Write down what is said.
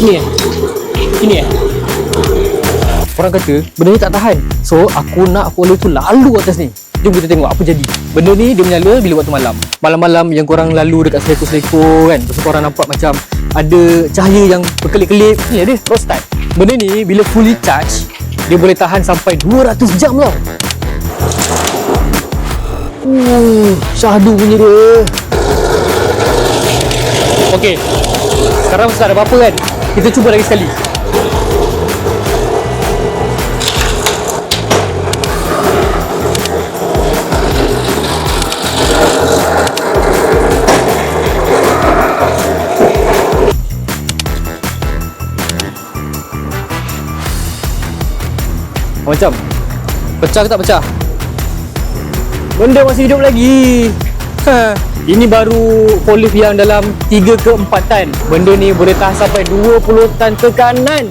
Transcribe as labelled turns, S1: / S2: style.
S1: Ni eh. Ini eh. Orang kata benda ni tak tahan. So aku nak follow tu lalu atas ni. Jom kita tengok apa jadi. Benda ni dia menyala bila waktu malam. Malam-malam yang korang lalu dekat seleko-seleko kan? Tu korang nampak macam Ada cahaya yang berkelip-kelip. Ni dia cross type. Benda ni bila fully charge Dia boleh tahan sampai 200 jam tau Uh, syahdu punya dia. Okey. Sekarang mesti tak ada apa-apa kan Kita cuba lagi sekali Macam Pecah ke tak pecah? Benda masih hidup lagi ha. Ini baru forklift yang dalam 3 ke 4 tan Benda ni boleh tahan sampai 20 tan tekanan